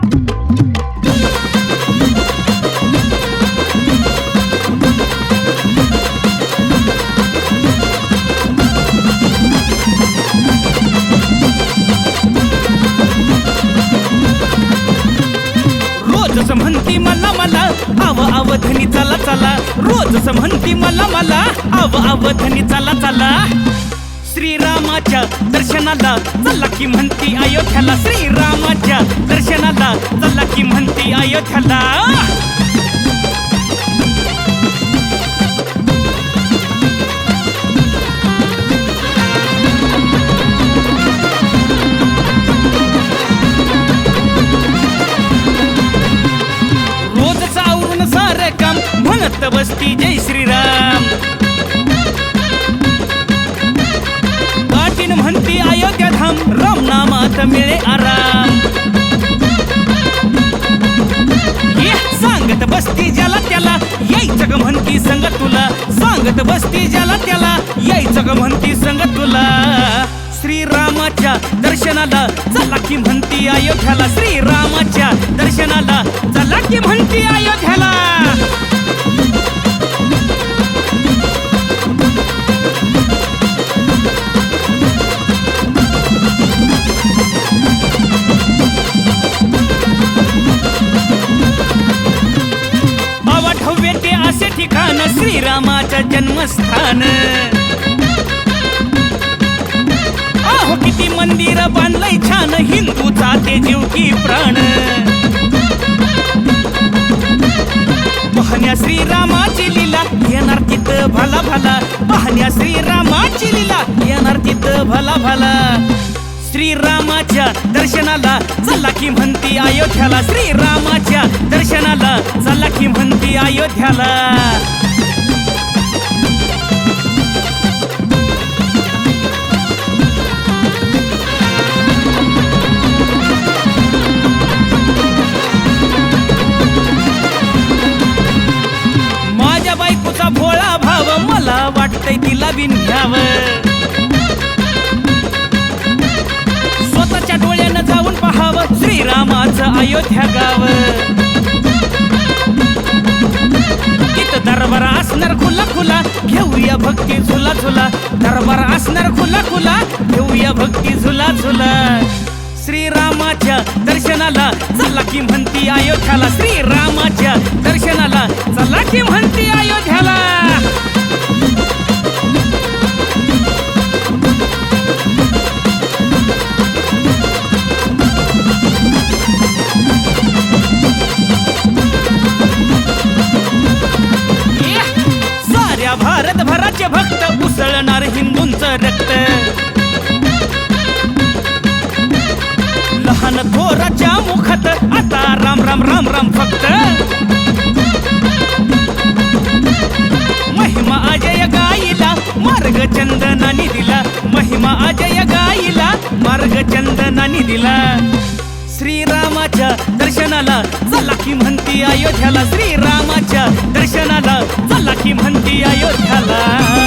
रोज म्हणती मला मला आव अवधनी चाला चला. रोजच म्हणती मला मला आव अवधनी चला चला. श्रीरामाच्या दर्शनाला चला की म्हणती अयोध्याला. श्रीरामाच्या म्हणती अयोध्याला रोजच आवरून सारं काम म्हणत बसती जय श्रीराम सांगत बसती ज्याला त्याला. यायचं ग म्हणती संग तुला. श्रीरामाच्या दर्शनाला चला की म्हणती अयोध्याला. श्रीरामाच्या दर्शनाला चला की म्हणती अयोध्याला. श्रीरामा जन्मस्थान. आहो किती मंदिर बांधलंय छान. हिंदूचा ते जीव की प्राण. पाहण्या श्रीरामाची लीला येणार तिथं भला भला पाहण्या श्रीरामाची लीला येणार तिथं भला भला श्रीरामाच्या दर्शनाला चला की म्हणती अयोध्याला. श्रीरामाच्या दर्शनाला चला की म्हणती अयोध्याला. भोळा भाव मला वाटतंय तिला बिन घ्यावं स्वतःच्या डोळ्यानं जाऊन पहावं श्रीरामाचं अयोध्या गाव. तिथं दरबार असणार खुला खुला घेऊया भक्ती झुला झुला. दरबार असणार खुला खुला घेऊया भक्ती झुला झुला. श्रीरामाच्या दर्शनाला चला की म्हणती अयोध्याला. श्रीरामाच्या दर्शनाला चला की म्हणती अयोध्या भक्त उसळणार हिंदूंच रक्त. लहान थोराच्या मुखात आता राम राम राम राम फक्त. महिमा अजय गाईला मार्ग चंदनानी दिला. महिमा अजय गाईला मार्ग चंदनानी दिला. श्रीरामाच्या दर्शनाला चला की म्हणती अयोध्याला. श्रीरामाच्या दर्शनाला चला की म्हणती अयोध्याला.